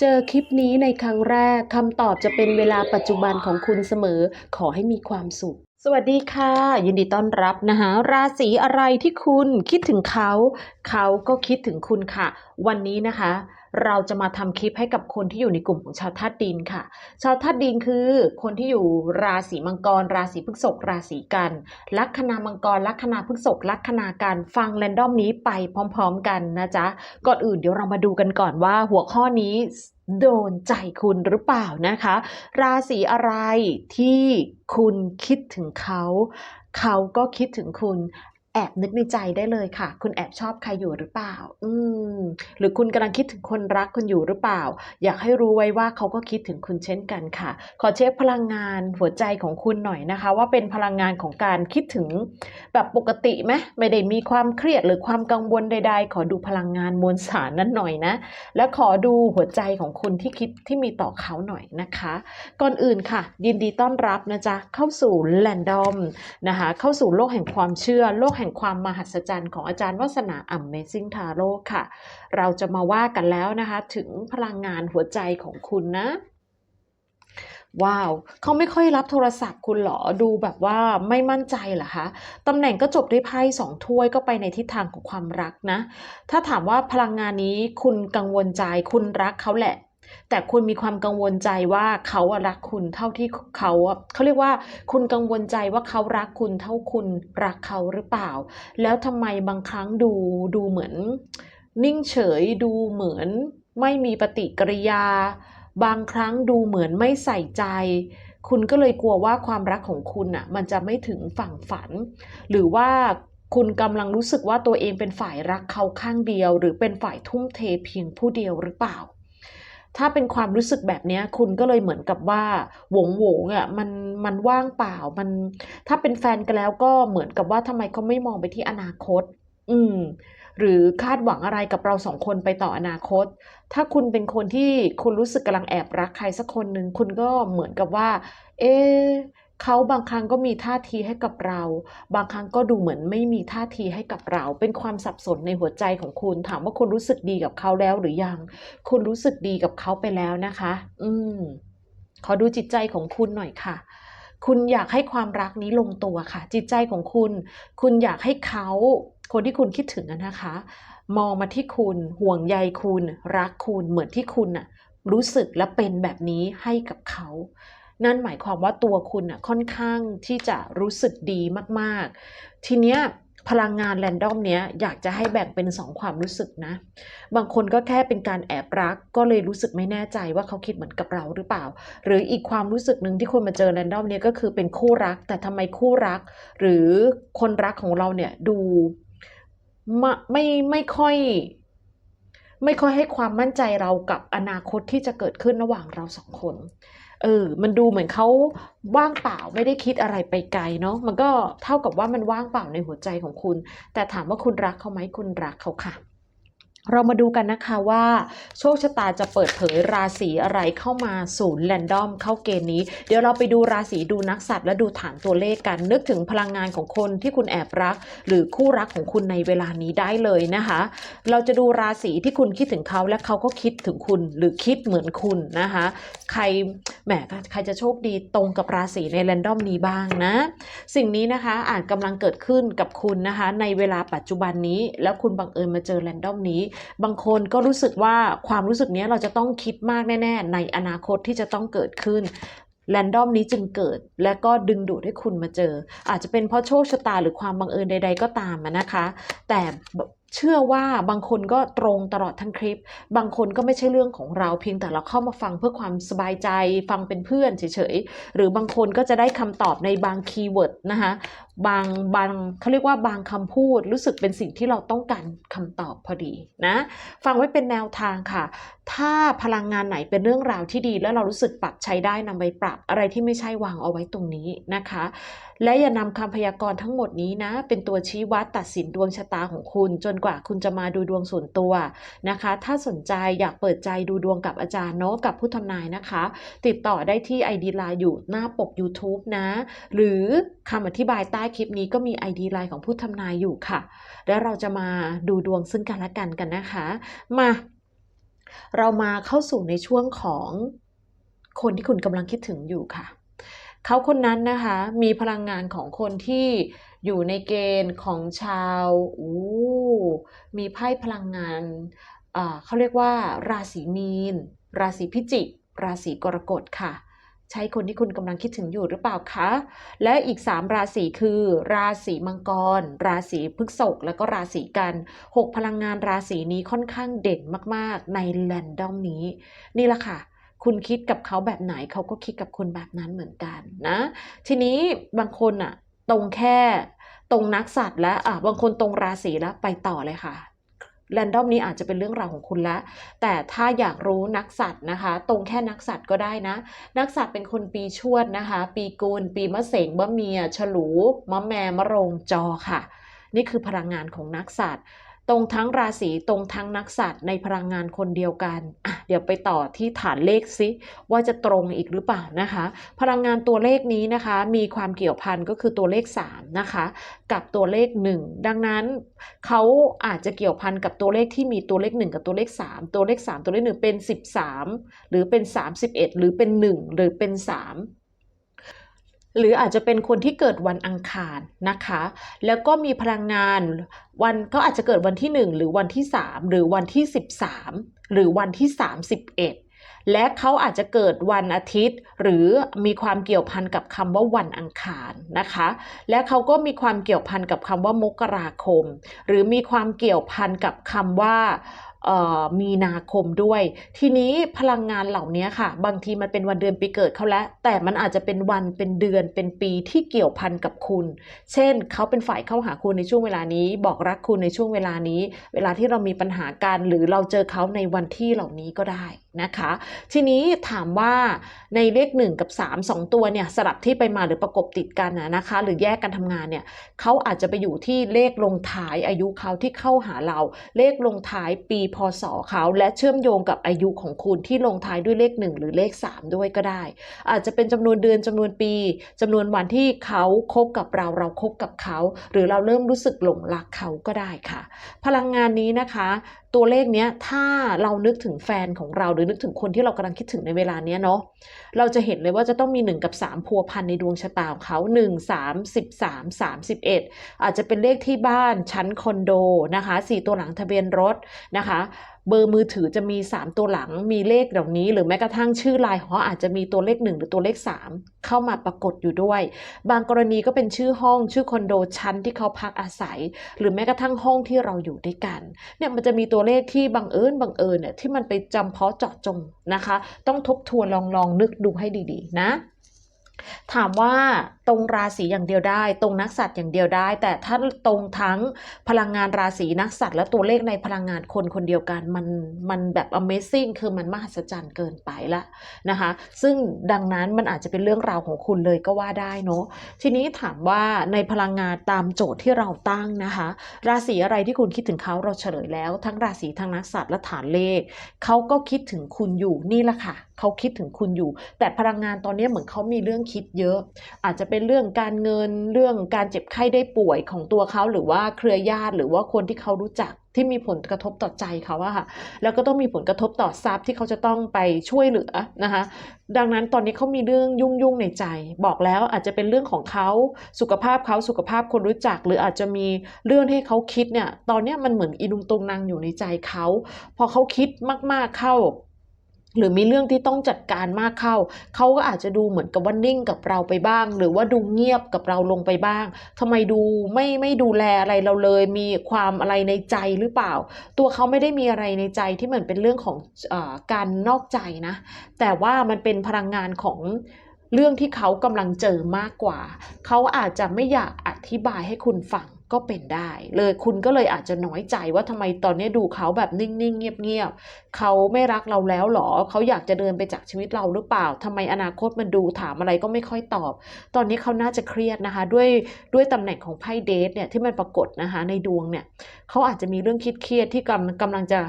เจอคลิปนี้ในครั้งแรกคำตอบจะเป็นเวลาปัจจุบันของคุณเสมอ ขอให้มีความสุข สวัสดีค่ะ ยินดีต้อนรับนะคะราศีอะไรที่คุณคิดถึงเขา เขาก็คิดถึงคุณค่ะ วันนี้นะคะ เราจะมาทำคลิปให้กับคนที่อยู่ในกลุ่มของชาวธาตุดินค่ะ ชาวธาตุดินคือคนที่อยู่ราศีมังกร ราศีพฤษภราศีกันลัคนามังกรลัคนาพฤษภลัคนากันฟังแรนดอมนี้ไปพร้อม ๆ กันนะจ๊ะก่อนอื่นเดี๋ยวเรามาดูกันก่อนว่าหัวข้อนี้ โดนใจคุณหรือเปล่านะคะ ราศีอะไรที่คุณคิดถึงเขา เขาก็คิดถึงคุณ แอบนึกในใจได้เลยค่ะ คุณแอบชอบใครอยู่หรือเปล่า อืม หรือคุณกำลังคิดถึงคนรักคุณอยู่หรือเปล่า อยากให้รู้ไว้ว่าเขาก็คิดถึงคุณเช่นกันค่ะ ขอเช็คพลังงานหัวใจของคุณหน่อยนะคะ ว่าเป็นพลังงานของการคิดถึงแบบปกติไหมไม่ได้มีความเครียดหรือความกังวลใด ๆ ขอดูพลังงานมวลสารนั้นหน่อยนะ และขอดูหัวใจของคุณที่คิดที่มีต่อเขาหน่อยนะคะ ก่อนอื่นค่ะ ยินดีต้อนรับนะจ๊ะเข้าสู่แรนดอมนะคะ เข้าสู่โลกแห่งความเชื่อโลกแห่งความมหัศจรรย์ของอาจารย์วัฒนาอัมเมซิ่งทาโร่ค่ะ เราจะมาว่ากันแล้วนะคะ ถึงพลังงานหัวใจของคุณนะว้าวเขาไม่ค่อยรับโทรศัพท์คุณหรอ ดูแบบว่าไม่มั่นใจเหรอคะ ตำแหน่งก็จบด้วยไพ่สองถ้วยก็ไปในทิศทางของความรักนะ ถ้าถามว่าพลังงานนี้คุณกังวลใจคุณรักเขาแหละ แต่คุณมีความกังวลใจว่าเขาอะรักคุณเท่าที่เขาอะเขาเรียกว่า คุณกังวลใจว่าเขารักคุณเท่าคุณรักเขาหรือเปล่า แล้วทำไมบางครั้งดูดูเหมือน นิ่งเฉยดูเหมือน ไม่มีปฏิกิริยา บางครั้งดูเหมือนไม่ใส่ใจ คุณก็เลยกลัวว่าความรักของคุณอะ มันจะไม่ถึงฝั่งฝัน หรือว่าคุณกำลังรู้สึกว่าตัวเองเป็นฝ่ายรักเขาข้างเดียว หรือเป็นฝ่ายทุ่มเทเพียงผู้เดียวหรือเปล่า ถ้าเป็นความรู้สึกแบบนี้คุณก็เลยเหมือนกับว่าหวงหวงอะมันมันว่างเปล่ามันถ้าเป็นแฟนกันแล้วก็เหมือนกับว่าทำไมเขาไม่มองไปที่อนาคต อืม หรือคาดหวังอะไรกับเราสองคนไปต่ออนาคต ถ้าคุณเป็นคนที่คุณรู้สึกกำลังแอบรักใครสักคนหนึ่งคุณก็เหมือนกับว่า เอ๊ เขาบางครั้งก็มีท่าทีให้กับเรา บางครั้งก็ดูเหมือนไม่มีท่าทีให้กับเรา เป็นความสับสนในหัวใจของคุณ ถามว่าคุณรู้สึกดีกับเขาแล้วหรือยัง คุณรู้สึกดีกับเขาไปแล้วนะคะ อืม ขอดูจิตใจของคุณหน่อยค่ะ คุณอยากให้ความรักนี้ลงตัวค่ะ จิตใจของคุณ คุณอยากให้เขาคนที่คุณคิดถึงนะคะ มองมาที่คุณห่วงใยคุณ รักคุณเหมือนที่คุณน่ะรู้สึกและเป็นแบบนี้ให้กับเขา นั่นหมายความว่าตัวคุณน่ะค่อนข้างที่จะรู้สึกดีมากๆ ทีเนี้ยพลังงานแรนดอมเนี้ยอยากจะให้แบ่งเป็นสองความรู้สึกนะ บางคนก็แค่เป็นการแอบรัก ก็เลยรู้สึกไม่แน่ใจว่าเขาคิดเหมือนกับเราหรือเปล่า หรืออีกความรู้สึกหนึ่งที่คนมาเจอแรนดอมเนี้ยก็คือเป็นคู่รัก แต่ทำไมคู่รัก หรือคนรักของเราเนี่ยดูไม่ไม่ไม่ค่อยไม่ค่อยให้ความมั่นใจเรากับอนาคตที่จะเกิดขึ้นระหว่างเราสองคน เออ มันดูเหมือนเขาว่างเปล่าไม่ได้คิดอะไรไปไกลเนาะ มันก็เท่ากับว่ามันว่างเปล่าในหัวใจของคุณ แต่ถามว่าคุณรักเขาไหมคุณรักเขาค่ะ เรามาดูกันนะคะว่า โชคชะตาจะเปิดเผยราศีอะไรเข้ามาศูนย์แรนดอมเข้าเกณฑ์นี้ เดี๋ยวเราไปดูราศีดูนักสัตว์และดูฐานตัวเลขกันนึกถึงพลังงานของคนที่คุณแอบรัก หรือคู่รักของคุณในเวลานี้ได้เลยนะคะ เราจะดูราศีที่คุณคิดถึงเขาและเขาก็คิดถึงคุณหรือคิดเหมือนคุณนะคะ ใครแหมใครจะโชคดีตรงกับราศีในแรนดอมนี้บ้างนะ สิ่งนี้นะคะอาจกำลังเกิดขึ้นกับคุณนะคะ ในเวลาปัจจุบันนี้ แล้วคุณบังเอิญมาเจอแรนดอมนี้บางคนก็รู้สึกว่าความรู้สึกนี้เราจะต้องคิดมากแน่ ๆ ในอนาคตที่จะต้องเกิดขึ้นแรนดอมนี้จึงเกิดและก็ดึงดูดให้คุณมาเจอ อาจจะเป็นเพราะโชคชะตาหรือความบังเอิญใด ๆ ก็ตามนะคะ แต่เชื่อว่าบางคนก็ตรงตลอดทั้งคลิป บางคนก็ไม่ใช่เรื่องของเราเพียงแต่เราเข้ามาฟังเพื่อความสบายใจ ฟังเป็นเพื่อนเฉยๆ หรือบางคนก็จะได้คำตอบในบางคีย์เวิร์ดนะคะ บางบางเขาเรียกว่าบางคำพูดรู้สึกเป็นสิ่งที่เราต้องการคำตอบพอดีนะ ฟังไว้เป็นแนวทางค่ะ ถ้าพลังงานไหนเป็นเรื่องราวที่ดี แล้วเรารู้สึกปรับใช้ได้นำไปปรับ อะไรที่ไม่ใช่วางเอาไว้ตรงนี้นะคะ และอย่านำคำพยากรณ์ทั้งหมดนี้นะ เป็นตัวชี้วัดตัดสินดวงชะตาของคุณ จนกว่าคุณจะมาดูดวงส่วนตัวนะคะ ถ้าสนใจอยากเปิดใจดูดวงกับอาจารย์เนาะกับผู้ทำนายนะคะ ติดต่อได้ที่ ID ไลน์อยู่หน้าปก YouTube นะ หรือคำอธิบายใต้คลิปนี้ก็มี ID ไลน์ของผู้ทำนายอยู่ค่ะ แล้วเราจะมาดูดวงซึ่งกันและกันกันนะคะ มา เรามาเข้าสู่ในช่วงของคนที่คุณกำลังคิดถึงอยู่ค่ะ เขาคนนั้นนะคะมีพลังงานของคนที่อยู่ในเกณฑ์ของชาวอู้มีไพ่พลังงานเขาเรียกว่า ราศีมีน ราศีพิจิก ราศีกรกฎค่ะ ใช่คนที่คุณกำลังคิดถึงอยู่หรือเปล่าคะ และอีก 3 ราศีคือ ราศีมังกร ราศีพฤษภแล้วก็ราศีกัน 6 พลังงานราศีนี้ค่อนข้างเด่นมากๆ ในแรนดอมนี้ นี่แหละค่ะ คุณคิดกับเขาแบบไหนเขาก็คิดกับคุณแบบนั้นเหมือนกันนะ ทีนี้บางคนอะตรงแค่ตรงนักสัตว์และอะบางคนตรงราศีแล้วไปต่อเลยค่ะ แรนดอมนี้อาจจะเป็นเรื่องราวของคุณละ แต่ถ้าอยากรู้นักสัตว์นะคะ ตรงแค่นักสัตว์ก็ได้นะ นักสัตว์เป็นคนปีชวดนะคะ ปีกูล ปีมะเสงมะเมีย ฉลู มะแมมะโรงจอค่ะ นี่คือพลังงานของนักสัตว์ ตรงทั้งราศีตรงทั้งนักสัตว์ในพลังงานคนเดียวกันอะเดี๋ยวไปต่อที่ฐานเลขซิว่าจะตรงอีกหรือเปล่านะคะ พลังงานตัวเลขนี้นะคะ มีความเกี่ยวพันก็คือตัวเลข3นะคะกับตัวเลข 1 ดังนั้นเขาอาจจะเกี่ยวพันกับตัวเลขที่มีตัวเลข 1 กับตัวเลข 3 ตัวเลข 3 ตัวเลข 1 เป็น 13 หรือเป็น 31 หรือเป็น 1 หรือเป็น 3 หรืออาจจะเป็นคนที่เกิดวันอังคารนะคะ แล้วก็มีพลังงานวันก็อาจจะเกิดวันที่ 1 หรือวันที่ 3 หรือวันที่ 13 หรือวันที่ 31และเขาอาจจะเกิดวันอาทิตย์ หรือมีความเกี่ยวพันกับคำว่าวันอังคารนะคะ และเขาก็มีความเกี่ยวพันกับคำว่ามกราคม หรือมีความเกี่ยวพันกับคำว่า มีนาคมด้วย ทีนี้พลังงานเหล่านี้ค่ะ บางทีมันเป็นวันเดือนปีเกิดเขาแล้ว แต่มันอาจจะเป็นวันเป็นเดือนเป็นปีที่เกี่ยวพันกับคุณ เช่น เขาเป็นฝ่ายเข้าหาคุณในช่วงเวลานี้ บอกรักคุณในช่วงเวลานี้ เวลาที่เรามีปัญหากัน หรือเราเจอเขาในวันที่เหล่านี้ก็ได้นะคะ ทีนี้ถามว่าในเลข 1 กับ 3 2 ตัวเนี่ยสลับที่ไปมาหรือประกบติดกันนะคะ หรือแยกกันทำงานเนี่ยเขาอาจจะไปอยู่ที่เลขลงท้ายอายุเขาที่เข้าหาเรา เลขลงท้ายปีพศเขาและเชื่อมโยงกับอายุของคุณที่ลงท้ายด้วยเลข 1 หรือเลข 3 ด้วยก็ได้ อาจจะเป็นจำนวนเดือนจำนวนปีจำนวนวันที่เขาคบกับเราเราคบกับเขา หรือเราเริ่มรู้สึกหลงรักเขาก็ได้ค่ะ พลังงานนี้นะคะ ตัวเลขเนี้ยถ้าเรานึกถึงแฟนของเราหรือนึกถึงคนที่เรากำลังคิดถึงในเวลาเนี้ยเนาะเราจะเห็นเลยว่าจะต้องมี 1 กับ 3 พัวพันในดวงชะตาของเขา 1 3 13 31 อาจจะเป็นเลขที่บ้านชั้นคอนโดนะคะ 4 ตัวหลังทะเบียนรถนะคะ เบอร์มือถือจะมี3ตัวหลังมีเลขเหล่านี้ หรือแม้กระทั่งชื่อลายหออาจจะมีตัวเลข 1 หรือตัวเลข 3 เข้ามาปรากฏอยู่ด้วย บางกรณีก็เป็นชื่อห้องชื่อคอนโดชั้นที่เขาพักอาศัย หรือแม้กระทั่งห้องที่เราอยู่ด้วยกันเนี่ยมันจะมีตัวเลขที่บังเอิญบังเอิญเนี่ยที่มันไปจำเพาะเจาะจงนะคะ ต้องทบทวนลองลองนึกดูให้ดีๆนะ ถามว่า ตรงราศีอย่างเดียวได้ ตรงนักสัตว์อย่างเดียวได้ แต่ถ้าตรงทั้งพลังงานราศีนักสัตว์และตัวเลขในพลังงานคนคนเดียวกันมันมันแบบ amazing คือมันมหัศจรรย์เกินไปละนะคะ ซึ่งดังนั้นมันอาจจะเป็นเรื่องราวของคุณเลยก็ว่าได้เนาะทีนี้ถามว่าในพลังงานตามโจทย์ที่เราตั้งนะคะ ราศีอะไรที่คุณคิดถึงเขาเราเฉลยแล้ว ทั้งราศีทั้งนักสัตว์และฐานเลขเขาก็คิดถึงคุณอยู่นี่แหละค่ะเขาคิดถึงคุณอยู่ แต่พลังงานตอนนี้เหมือนเขามีเรื่องคิดเยอะ อาจจะเป็นเรื่องการเงินเรื่องการเจ็บไข้ได้ป่วยของตัวเขาหรือว่าเครือญาติหรือว่าคนที่เขารู้จักที่มีผลกระทบต่อใจเขาอะค่ะ แล้วก็ต้องมีผลกระทบต่อทรัพย์ที่เขาจะต้องไปช่วยเหลือนะคะ ดังนั้นตอนนี้เขามีเรื่องยุ่งยุ่งในใจ บอกแล้วอาจจะเป็นเรื่องของเขาสุขภาพเขาสุขภาพคนรู้จัก หรืออาจจะมีเรื่องที่เขาคิดเนี่ย ตอนเนี้ยมันเหมือนอีนุงตรงนางอยู่ในใจเขา พอเขาคิดมากๆเข้า หรือมีเรื่องที่ต้องจัดการมากเข้า เขาก็อาจจะดูเหมือนกับว่านิ่งกับเราไปบ้าง หรือว่าดูเงียบกับเราลงไปบ้างทำไมดูไม่ไม่ดูแลอะไรเราเลย มีความอะไรในใจหรือเปล่า ตัวเขาไม่ได้มีอะไรในใจที่เหมือนเป็นเรื่องของออการนอกใจนะ แต่ว่ามันเป็นพลังงานของเรื่องที่เขากำลังเจอมากกว่า เขาอาจจะไม่อยากอธิบายให้คุณฟัง ก็เป็นได้เลยคุณก็เลยอาจจะน้อยใจว่าทำไมตอนนี้ดูเขาแบบนิ่งๆ เงียบๆเขาไม่รักเราแล้วหรอเขาอยากจะเดินไปจากชีวิตเราหรือเปล่าทำไมอนาคตมันดูถามอะไรก็ไม่ค่อยตอบ ตอนนี้เขาน่าจะเครียดนะคะ ด้วยด้วยตำแหน่งของไพ่เดทเนี่ยที่มันปรากฏนะคะในดวงเนี่ยเขาอาจจะมีเรื่องคิดเครียดที่กำกำลังจะ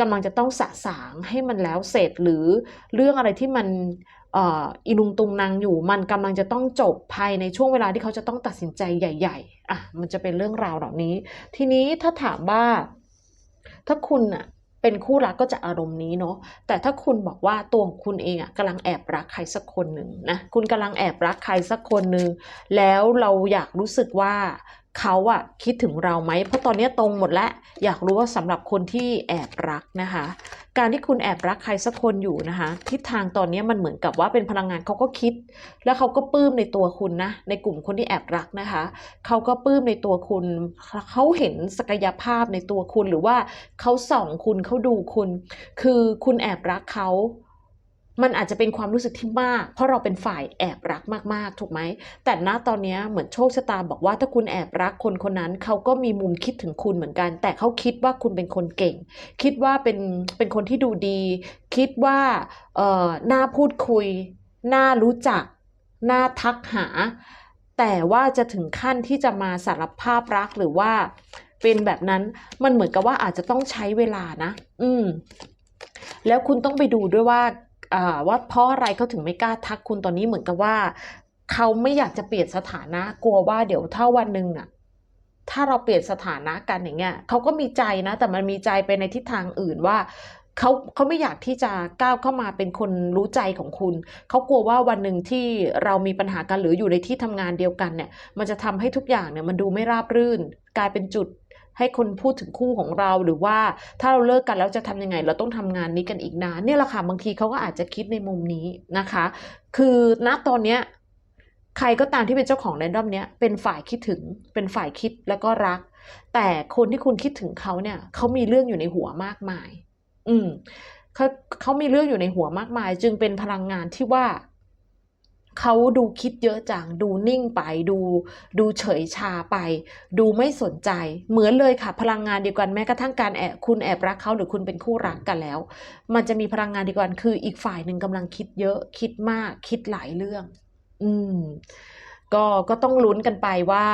กำลังจะต้องสะสางให้มันแล้วเสร็จหรือเรื่องอะไรที่มัน อีนุงตุงนางอยู่มันกำลังจะต้องจบภายในช่วงเวลาที่เขาจะต้องตัดสินใจใหญ่ ๆ อะ มันจะเป็นเรื่องราวเหล่านี้ ทีนี้ถ้าถามว่า ถ้าคุณอะเป็นคู่รักก็จะอารมณ์นี้เนาะ แต่ถ้าคุณบอกว่าตัวของคุณเองอะกำลังแอบรักใครสักคนหนึ่งนะ คุณกำลังแอบรักใครสักคนหนึ่ง แล้วเราอยากรู้สึกว่าเขาอะคิดถึงเราไหม เพราะตอนนี้ตรงหมดแล้ว อยากรู้ว่าสำหรับคนที่แอบรักนะคะ การที่คุณแอบรักใครสักคนอยู่นะคะทิศทางตอนนี้มันเหมือนกับว่าเป็นพลังงานเขาก็คิด แล้วเขาก็ปลื้มในตัวคุณนะในกลุ่มคนที่แอบรักนะคะเขาก็ปลื้มในตัวคุณเขาเห็นศักยภาพในตัวคุณหรือว่าเขาส่องคุณเขาดูคุณ คือคุณแอบรักเขา มันอาจจะเป็นความรู้สึกที่มาก เพราะเราเป็นฝ่ายแอบรักมากๆ ถูกไหม แต่ณตอนนี้เหมือนโชคชะตาบอกว่าถ้าคุณแอบรักคนคนนั้นเขาก็มีมุมคิดถึงคุณเหมือนกัน แต่เขาคิดว่าคุณเป็นคนเก่ง คิดว่าเป็นเป็นคนที่ดูดี คิดว่าเอ่อน่าพูดคุย น่ารู้จัก น่าทักหา แต่ว่าจะถึงขั้นที่จะมาสารภาพรักหรือว่าเป็นแบบนั้นมันเหมือนกับว่าอาจจะต้องใช้เวลานะ อืม แล้วคุณต้องไปดูด้วยว่าอ่า ว่าเพราะอะไรเขาถึงไม่กล้าทักคุณตอนนี้เหมือนกับว่า เขาไม่อยากจะเปลี่ยนสถานะ กลัวว่าเดี๋ยวถ้าวันหนึ่งอะถ้าเราเปลี่ยนสถานะกันอย่างเงี้ยเขาก็มีใจนะ แต่มันมีใจไปในทิศทางอื่นว่าเขาเขาไม่อยากที่จะก้าวเข้ามาเป็นคนรู้ใจของคุณ เขากลัวว่าวันหนึ่งที่เรามีปัญหากันหรืออยู่ในที่ทำงานเดียวกันเนี่ย มันจะทำให้ทุกอย่างเนี่ยมันดูไม่ราบรื่น กลายเป็นจุด ให้คนพูดถึงคู่ของเราหรือว่าถ้าเราเลิกกันแล้วจะทำยังไง เราต้องทำงานนี้กันอีกนานเนี่ยแหละค่ะบางทีเขาก็อาจจะคิดในมุมนี้นะคะ คือณตอนเนี้ยใครก็ตามที่เป็นเจ้าของแรนดอมเนี้ยเป็นฝ่ายคิดถึงเป็นฝ่ายคิดแล้วก็รัก แต่คนที่คุณคิดถึงเขาเนี่ยเขามีเรื่องอยู่ในหัวมากมาย อืมเขาเขามีเรื่องอยู่ในหัวมากมาย จึงเป็นพลังงานที่ว่า เขาดูคิดเยอะจัง ดูนิ่งไปดู ดูเฉยชาไป ดูไม่สนใจ เหมือนเลยค่ะ พลังงานเดียวกันแม้กระทั่งการแอบคุณแอบรักเขาหรือคุณเป็นคู่รักกันแล้ว มันจะมีพลังงานเดียวกันคืออีกฝ่ายหนึ่งกำลังคิดเยอะคิดมากคิดหลายเรื่อง อืม ก็ก็ต้องลุ้นกันไปว่า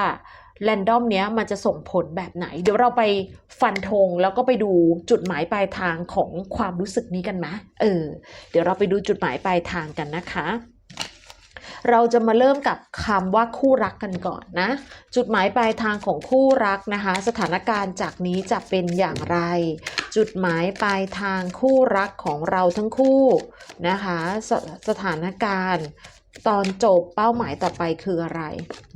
แรนดอมเนี้ยมันจะส่งผลแบบไหน เดี๋ยวเราไปฟันธงแล้วก็ไปดูจุดหมายปลายทางของความรู้สึกนี้กันไหมเออ เดี๋ยวเราไปดูจุดหมายปลายทางกันนะคะ เราจะมาเริ่มกับคำว่าคู่รักกันก่อนนะ จุดหมายปลายทางของคู่รักนะคะ สถานการณ์จากนี้จะเป็นอย่างไร จุดหมายปลายทางคู่รักของเราทั้งคู่นะคะสสถานการณ์ ตอนจบเป้าหมายต่อไปคืออะไร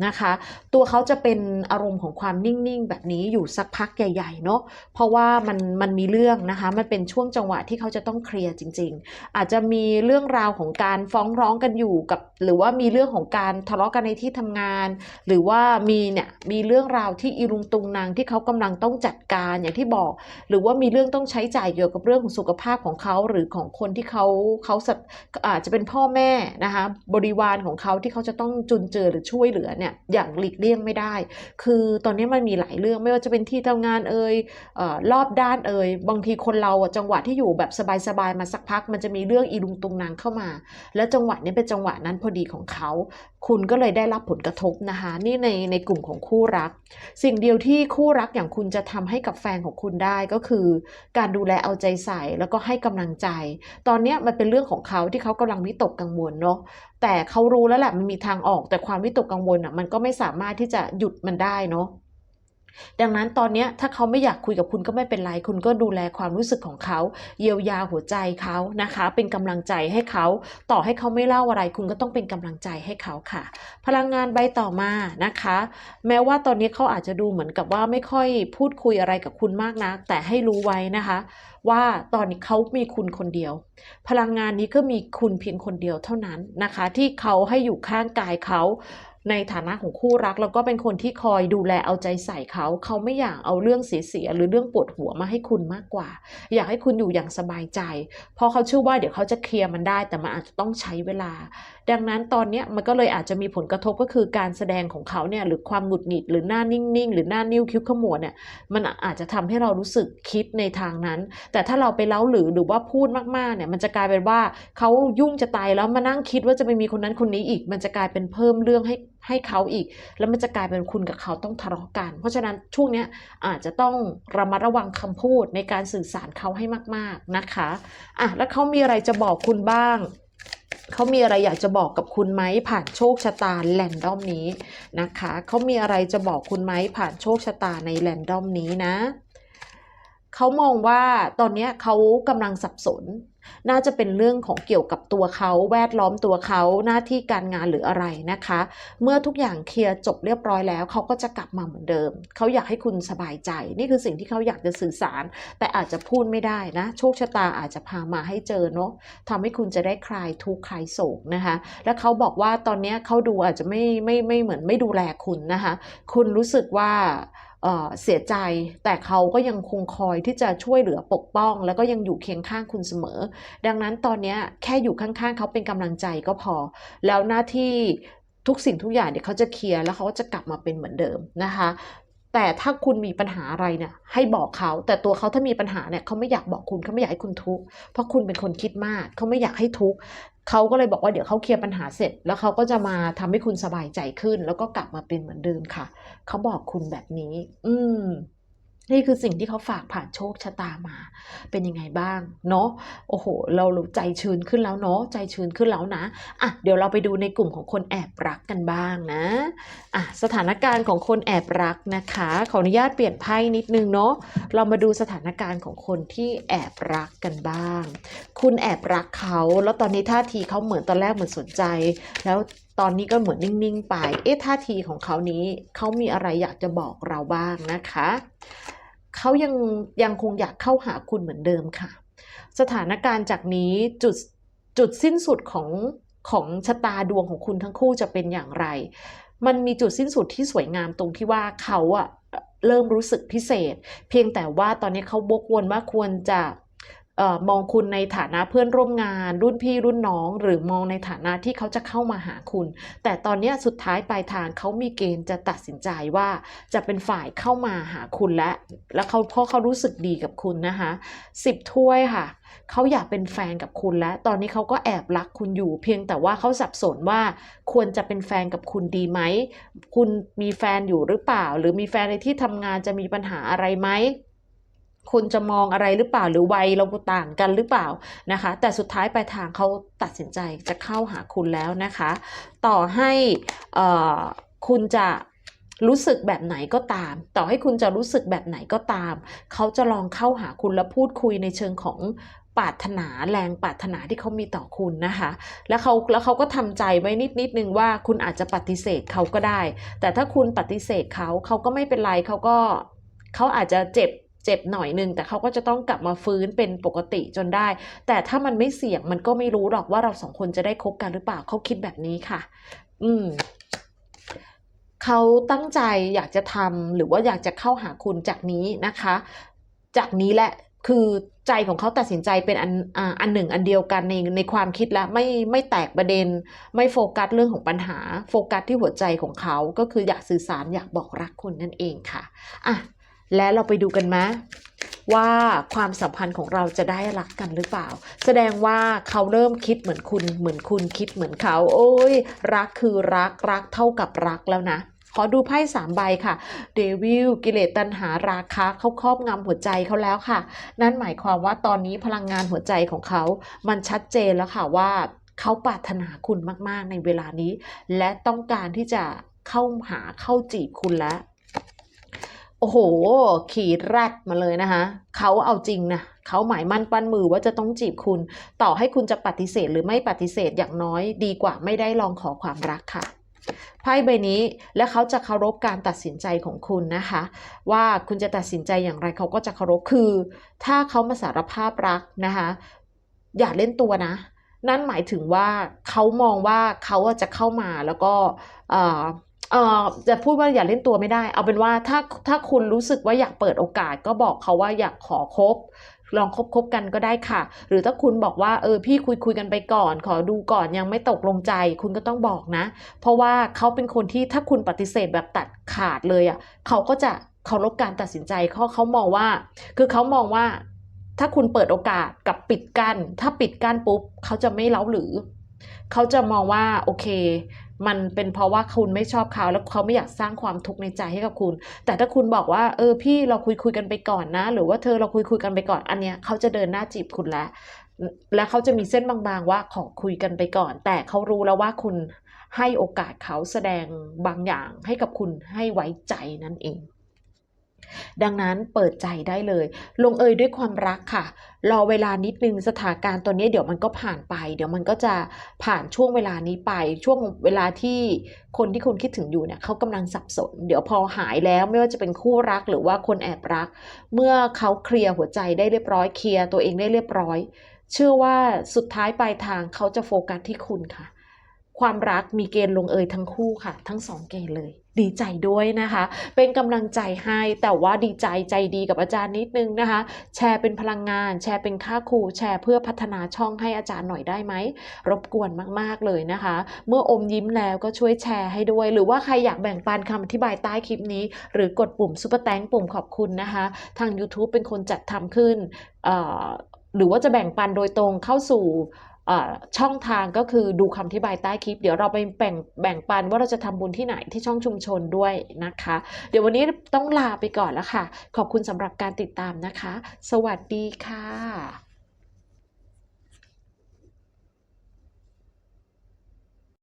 นะคะ ตัวเขาจะเป็นอารมณ์ของความนิ่งๆ แบบนี้อยู่สักพักใหญ่ๆเนาะเพราะว่ามันมันมีเรื่องนะคะ มันเป็นช่วงจังหวะที่เขาจะต้องเคลียร์จริง ๆ อาจจะมีเรื่องราวของการฟ้องร้องกันอยู่กับ หรือว่ามีเรื่องของการทะเลาะกันในที่ทำงาน หรือว่ามีเนี่ยมีเรื่องราวที่อีรุงตุงนางที่เขากำลังต้องจัดการอย่างที่บอก หรือว่ามีเรื่องต้องใช้จ่ายเกี่ยวกับเรื่องของสุขภาพของเขาหรือของคนที่เขาเขาอาจจะเป็นพ่อแม่นะคะบริวารของเขาที่เขาจะต้องจุนเจือหรือช่วยเหลือเนี่ยอย่างหลีกเลี่ยงไม่ได้ คือตอนนี้มันมีหลายเรื่องไม่ว่าจะเป็นที่ทำงานเอ่ยออรอบด้านเอ่ยบางทีคนเราจังหวะที่อยู่แบบสบายๆมาสักพัก มันจะมีเรื่องอีลุงตุงนางเข้ามา แล้วจังหวะนี้เป็นจังหวะนั้นพอดีของเขา คุณก็เลยได้รับผลกระทบนะคะนี่ในในกลุ่มของคู่รัก สิ่งเดียวที่คู่รักอย่างคุณจะทำให้กับแฟนของคุณได้ก็คือ การดูแลเอาใจใส่แล้วก็ให้กำลังใจ ตอนนี้มันเป็นเรื่องของเขาที่เขากำลังวิตกกังวลเนาะแต่เขารู้แล้วแหละมันมีทางออก แต่ความวิตกกังวลอะมันก็ไม่สามารถที่จะหยุดมันได้เนาะ ดังนั้นตอนนี้ถ้าเขาไม่อยากคุยกับคุณก็ไม่เป็นไรคุณก็ดูแลความรู้สึกของเขา เยียวยาหัวใจเขานะคะ เป็นกำลังใจให้เขา ต่อให้เขาไม่เล่าอะไร คุณก็ต้องเป็นกำลังใจให้เขาค่ะ พลังงานใบต่อมานะคะ แม้ว่าตอนนี้เขาอาจจะดูเหมือนกับว่าไม่ค่อยพูดคุยอะไรกับคุณมากนัก แต่ให้รู้ไว้นะคะ ว่าตอนนี้เขามีคุณคนเดียว พลังงานนี้ก็มีคุณเพียงคนเดียวเท่านั้นนะคะ ที่เขาให้อยู่ข้างกายเขา ในฐานะของคู่รักแล้วก็เป็นคนที่คอยดูแลเอาใจใส่เขา เขาไม่อยากเอาเรื่องเสียๆหรือเรื่องปวดหัวมาให้คุณมากกว่า อยากให้คุณอยู่อย่างสบายใจ เพราะเขาเชื่อว่าเดี๋ยวเขาจะเคลียร์มันได้ แต่มันอาจจะต้องใช้เวลา ดังนั้นตอนนี้มันก็เลยอาจจะมีผลกระทบก็คือการแสดงของเขาเนี่ยหรือความหงุดหงิดหรือหน้านิ่งๆ หรือหน้านิ้วคิ้วขมวดเนี่ยมันอาจจะทำให้เรารู้สึกคิดในทางนั้น แต่ถ้าเราไปเล้าหรือหรือว่าพูดมากๆเนี่ยมันจะกลายเป็นว่าเขายุ่งจะตายแล้วมานั่งคิดว่าจะไปมีคนนั้นคนนี้อีก มันจะกลายเป็นเพิ่มเรื่องให้ให้เขาอีก แล้วมันจะกลายเป็นคุณกับเขาต้องทะเลาะกัน เพราะฉะนั้นช่วงนี้อาจจะต้องระมัดระวังคำพูดในการสื่อสารเขาให้มาก ๆนะคะอะแล้วเขามีอะไรจะบอกคุณบ้าง เขามีอะไรอยากจะบอกกับคุณไหมผ่านโชคชะตาแลนดอมนี้นะคะเขามีอะไรจะบอกคุณไหมผ่านโชคชะตาในแลนดอมนี้นะ เขามองว่าตอนนี้เขากำลังสับสน น่าจะเป็นเรื่องของเกี่ยวกับตัวเขาแวดล้อมตัวเขาหน้าที่การงานหรืออะไรนะคะ เมื่อทุกอย่างเคลียร์จบเรียบร้อยแล้วเขาก็จะกลับมาเหมือนเดิม เขาอยากให้คุณสบายใจ นี่คือสิ่งที่เขาอยากจะสื่อสาร แต่อาจจะพูดไม่ได้นะ โชคชะตาอาจจะพามาให้เจอเนาะทำให้คุณจะได้คลายทุกข์คลายโศกนะคะ และเขาบอกว่าตอนนี้เขาดูอาจจะไม่ไม่ไม่เหมือนไม่ดูแลคุณนะคะ คุณรู้สึกว่า เสียใจแต่เขาก็ยังคงคอยที่จะช่วยเหลือปกป้อง แล้วก็ยังอยู่เคียงข้างคุณเสมอ ดังนั้นตอนนี้แค่อยู่ข้างๆเขาเป็นกำลังใจก็พอ แล้วหน้าที่ทุกสิ่งทุกอย่างเดี๋ยวเขาจะเคลียร์แล้วเขาก็จะกลับมาเป็นเหมือนเดิมนะคะแต่ถ้าคุณมีปัญหาอะไรเนี่ยให้บอกเขา แต่ตัวเขาถ้ามีปัญหาเนี่ยเขาไม่อยากบอกคุณเขาไม่อยากให้คุณทุกข์เพราะคุณเป็นคนคิดมากเขาไม่อยากให้ทุกข์ เขาก็เลยบอกว่าเดี๋ยวเขาเคลียร์ปัญหาเสร็จ แล้วเขาก็จะมาทำให้คุณสบายใจขึ้น แล้วก็กลับมาเป็นเหมือนเดิมค่ะ เขาบอกคุณแบบนี้ อืม นี่คือสิ่งที่เขาฝากผ่านโชคชะตามา เป็นยังไงบ้างเนาะโอ้โห เราใจชื้นขึ้นแล้วเนาะใจชื้นขึ้นแล้วนะอะเดี๋ยวเราไปดูในกลุ่มของคนแอบรักกันบ้างนะอะสถานการณ์ของคนแอบรักนะคะ ขออนุญาตเปลี่ยนไพ่นิดนึงเนาะเรามาดูสถานการณ์ของคนที่แอบรักกันบ้าง คุณแอบรักเขาแล้วตอนนี้ท่าทีเขาเหมือนตอนแรกเหมือนสนใจ แล้วตอนนี้ก็เหมือนนิ่งๆไป เอ๊ะท่าทีของเขานี้เขามีอะไรอยากจะบอกเราบ้างนะคะ เขายังยังคงอยากเข้าหาคุณเหมือนเดิมค่ะ สถานการณ์จากนี้จุดจุดสิ้นสุดของของชะตาดวงของคุณทั้งคู่จะเป็นอย่างไร มันมีจุดสิ้นสุดที่สวยงามตรงที่ว่าเขาอะเริ่มรู้สึกพิเศษ เพียงแต่ว่าตอนนี้เขาบกวนว่าควรจะ ออมองคุณในฐานะเพื่อนร่วมงาน รุ่นพี่รุ่นน้อง หรือมองในฐานะที่เขาจะเข้ามาหาคุณ แต่ตอนนี้สุดท้ายปลายทางเขามีเกณฑ์จะตัดสินใจว่าจะเป็นฝ่ายเข้ามาหาคุณและ แล้วเขาเพราะเขารู้สึกดีกับคุณนะคะสิบถ้วยค่ะเขาอยากเป็นแฟนกับคุณแล้ว ตอนนี้เขาก็แอบรักคุณอยู่ เพียงแต่ว่าเขาสับสนว่าควรจะเป็นแฟนกับคุณดีไหม คุณมีแฟนอยู่หรือเปล่า หรือมีแฟนในที่ทำงานจะมีปัญหาอะไรไหม คุณจะมองอะไรหรือเปล่าหรือวัยเราต่างกันหรือเปล่านะคะ แต่สุดท้ายปลายทางเขาตัดสินใจจะเข้าหาคุณแล้วนะคะ ต่อให้อ่อคุณจะรู้สึกแบบไหนก็ตาม ต่อให้คุณจะรู้สึกแบบไหนก็ตาม เขาจะลองเข้าหาคุณและพูดคุยในเชิงของปรารถนาแรงปรารถนาที่เขามีต่อคุณนะคะ แล้วเขาแล้วเขาก็ทำใจไว้นิดนิดนึงว่าคุณอาจจะปฏิเสธเขาก็ได้ แต่ถ้าคุณปฏิเสธเขาเขาก็ไม่เป็นไรเขาก็เขาอาจจะเจ็บ เจ็บหน่อยนึงแต่เขาก็จะต้องกลับมาฟื้นเป็นปกติจนได้ แต่ถ้ามันไม่เสี่ยงมันก็ไม่รู้หรอกว่าเราสองคนจะได้คบกันหรือเปล่าเขาคิดแบบนี้ค่ะ อืมเขาตั้งใจอยากจะทำหรือว่าอยากจะเข้าหาคุณจากนี้นะคะ จากนี้แหละคือใจของเขาตัดสินใจเป็นอันอันหนึ่งอันเดียวกันในในความคิดแล้วไม่ไม่แตกประเด็น ไม่โฟกัสเรื่องของปัญหา โฟกัสที่หัวใจของเขาก็คืออยากสื่อสารอยากบอกรักคุณนั่นเองค่ะอะ และเราไปดูกันไหมว่าความสัมพันธ์ของเราจะได้รักกันหรือเปล่า แสดงว่าเขาเริ่มคิดเหมือนคุณ เหมือนคุณคิดเหมือนเขา โอ้ย รักคือรักรักเท่ากับรักแล้วนะ ขอดูไพ่สามใบค่ะเดวิลกิเลสตัณหาราคะเขาครอบงำหัวใจเขาแล้วค่ะ นั่นหมายความว่าตอนนี้พลังงานหัวใจของเขา มันชัดเจนแล้วค่ะว่าเขาปรารถนาคุณมาก ๆ ในเวลานี้ และต้องการที่จะเข้าหาเข้าจีบคุณแล้ว โอ้โห ขี่แรดมาเลยนะคะ เขาเอาจริงนะเขาหมายมั่นปั้นมือว่าจะต้องจีบคุณ ต่อให้คุณจะปฏิเสธหรือไม่ปฏิเสธอย่างน้อยดีกว่าไม่ได้ลองขอความรักค่ะไพ่ใบนี้และเขาจะเคารพการตัดสินใจของคุณนะคะ ว่าคุณจะตัดสินใจอย่างไรเขาก็จะเคารพคือ ถ้าเขามาสารภาพรักนะคะ อย่าเล่นตัวนะ นั่นหมายถึงว่าเขามองว่าเขาจะเข้ามาแล้วก็ เอ่อจะพูดว่าอย่าเล่นตัวไม่ได้ เอาเป็นว่าถ้าถ้าคุณรู้สึกว่าอยากเปิดโอกาสก็บอกเขาว่าอยากขอคบลองคบคบกันก็ได้ค่ะ หรือถ้าคุณบอกว่าเออพี่คุยคุยกันไปก่อน ขอดูก่อนยังไม่ตกลงใจ คุณก็ต้องบอกนะ เพราะว่าเขาเป็นคนที่ถ้าคุณปฏิเสธแบบตัดขาดเลยอะเขาก็จะเคารพการตัดสินใจเขาเขามองว่า คือเขามองว่า ถ้าคุณเปิดโอกาสกับปิดกั้นถ้าปิดกั้นปุ๊บเขาจะไม่เล้าหรือ เขาจะมองว่าโอเค มันเป็นเพราะว่าคุณไม่ชอบเขาแล้วเขาไม่อยากสร้างความทุกข์ในใจให้กับคุณ แต่ถ้าคุณบอกว่า เออพี่เราคุยคุยกันไปก่อนนะ หรือว่าเธอเราคุยคุยกันไปก่อนอันเนี้ยเขาจะเดินหน้าจีบคุณแล้ว และเขาจะมีเส้นบางๆว่าขอคุยกันไปก่อน แต่เขารู้แล้วว่าคุณให้โอกาสเขาแสดงบางอย่างให้กับคุณให้ไว้ใจนั่นเอง ดังนั้นเปิดใจได้เลย ลงเอยด้วยความรักค่ะ รอเวลานิดนึงสถานการณ์ตัวนี้เดี๋ยวมันก็ผ่านไป เดี๋ยวมันก็จะผ่านช่วงเวลานี้ไป ช่วงเวลาที่คนที่คุณคิดถึงอยู่เนี่ยเขากำลังสับสน เดี๋ยวพอหายแล้วไม่ว่าจะเป็นคู่รักหรือว่าคนแอบรัก เมื่อเขาเคลียร์หัวใจได้เรียบร้อยเคลียร์ตัวเองได้เรียบร้อย เชื่อว่าสุดท้ายปลายทางเขาจะโฟกัสที่คุณค่ะ ความรักมีเกณฑ์ลงเอยทั้งคู่ค่ะ ทั้งสองเกณฑ์เลย ดีใจด้วยนะคะ เป็นกำลังใจให้แต่ว่าดีใจใจดีกับอาจารย์นิดนึงนะคะ แชร์เป็นพลังงาน แชร์เป็นค่าครูแชร์เพื่อพัฒนาช่องให้อาจารย์หน่อยได้ไหมรบกวนมากๆเลยนะคะ เมื่ออมยิ้มแล้วก็ช่วยแชร์ให้ด้วย หรือว่าใครอยากแบ่งปันคำอธิบายใต้คลิปนี้ หรือกดปุ่มซุปเปอร์แตงปุ่มขอบคุณนะคะ ทาง YouTube เป็นคนจัดทำขึ้นหรือว่าจะแบ่งปันโดยตรงเข้าสู่ ช่องทางก็คือดูคำอธิบายใต้คลิป เดี๋ยวเราไปแบ่งแบ่งปันว่าเราจะทำบุญที่ไหนที่ช่องชุมชนด้วยนะคะ เดี๋ยววันนี้ต้องลาไปก่อนแล้วค่ะ ขอบคุณสำหรับการติดตามนะคะ สวัสดีค่ะ